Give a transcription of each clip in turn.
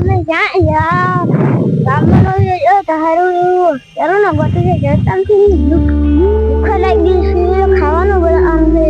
તમે જ્યાં યાર, ગામમાં જો તારું તારું ના ગોઠવી જતાથી દુઃખ લાગી છે, ખાવાનું બનાવે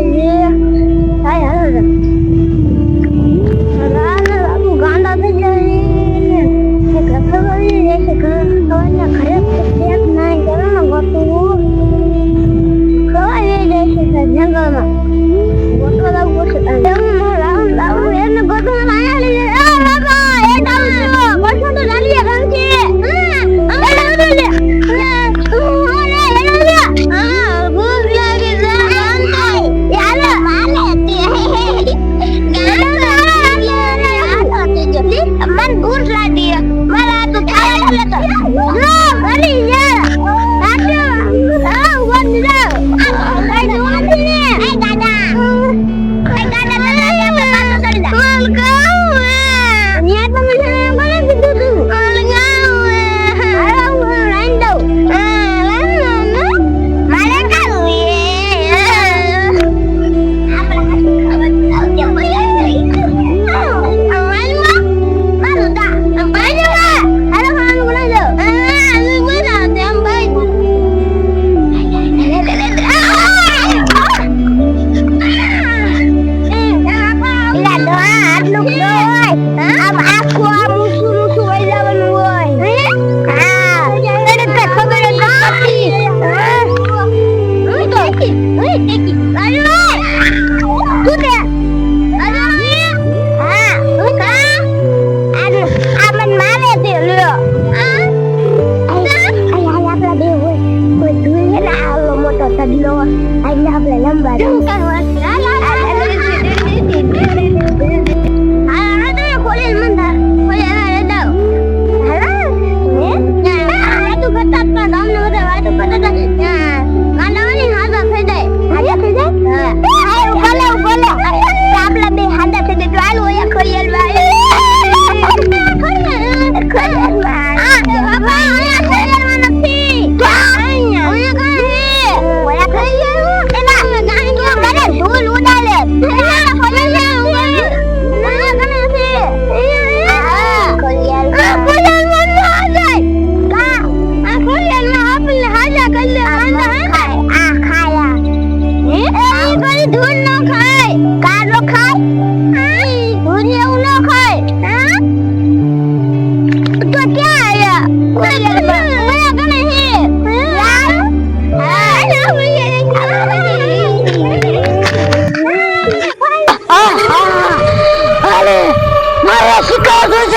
是高아가 씨,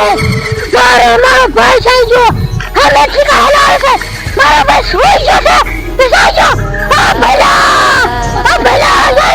사랑을말할거 야. 사 주, 할머 니, 妈가할아버 지, 你랑을받을수가있 어. 사,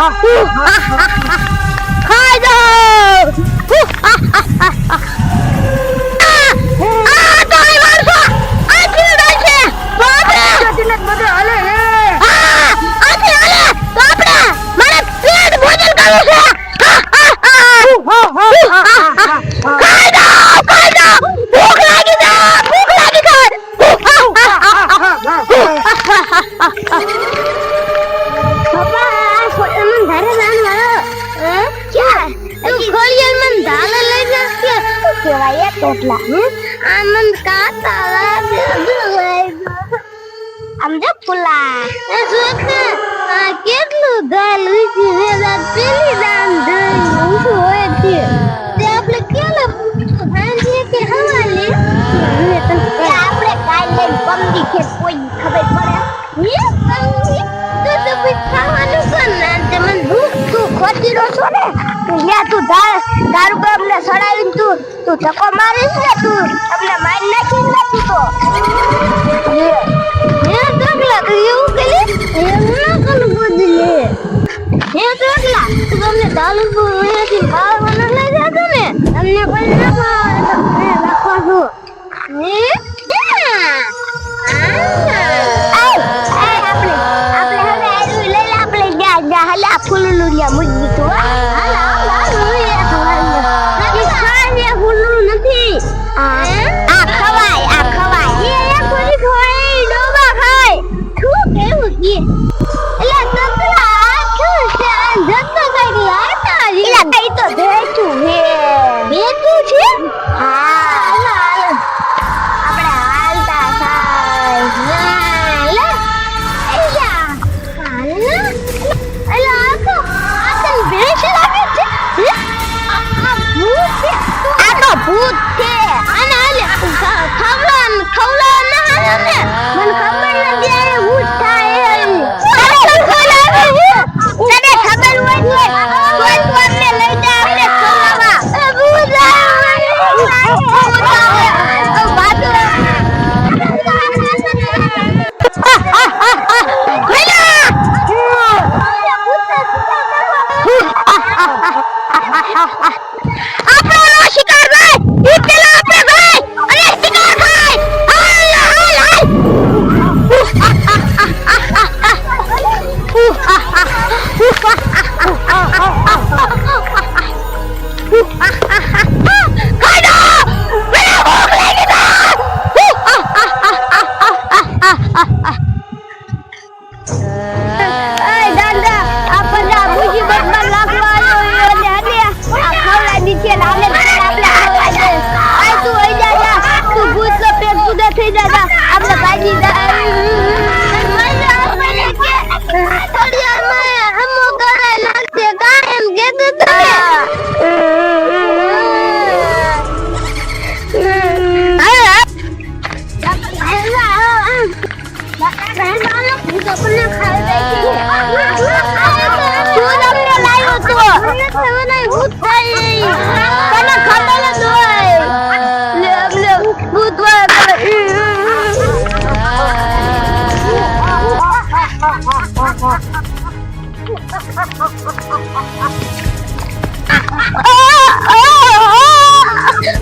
啊啊啊啊啊 ખવાય એક રોટલા આનંદ કાતા આમ જો ફૂલા. એ જોકે આ કેટલું દાલ ઉજી વેલા પેલી દાન દઈ ઊંધું હોય છે. તે આપણે કેલે હાંજે કે હવાલે? આપણે કાલે પમદી કે કોઈ ખબર પડે? હે પમદી તો તો ખાવાનું કોણ ના તે મને ભૂખ તું ખોટી રો છો ને? તું દાળ દારૂ કે અમને સડાવીને તું તું ધક્કો મારીશ ને તું, અમને મારી નાખીશ ને તું હે હે તું એવું કરી હે ના હે આપણો શિકાર cái này vút tay Cái là khắp đây là người. Liệm ah ah ah ah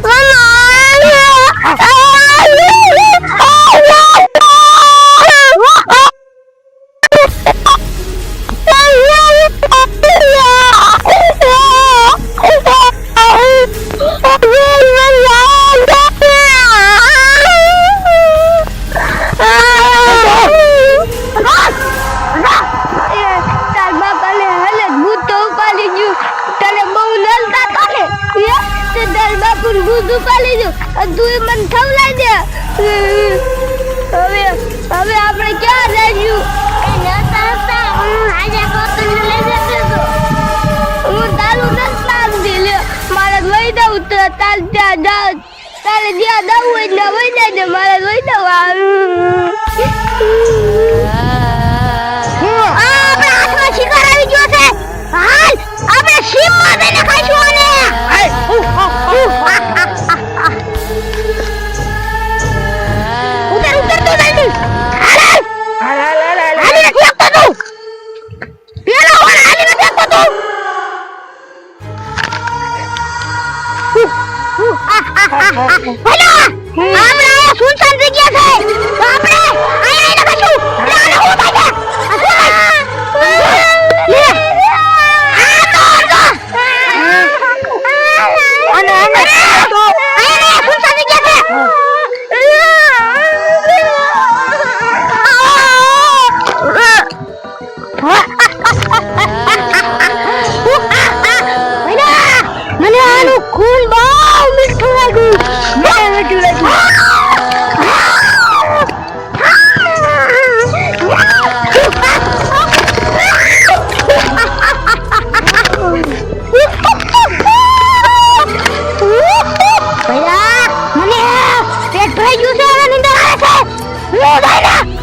Ah! તારે જ્યાં દઉં હોય વહી જાય ને મારે લઈ દઉં આપણે હાથમાં શિકાર આવી ગયો છે. હાલ આપણે સીમમાં જઈને થઈ ગયું છે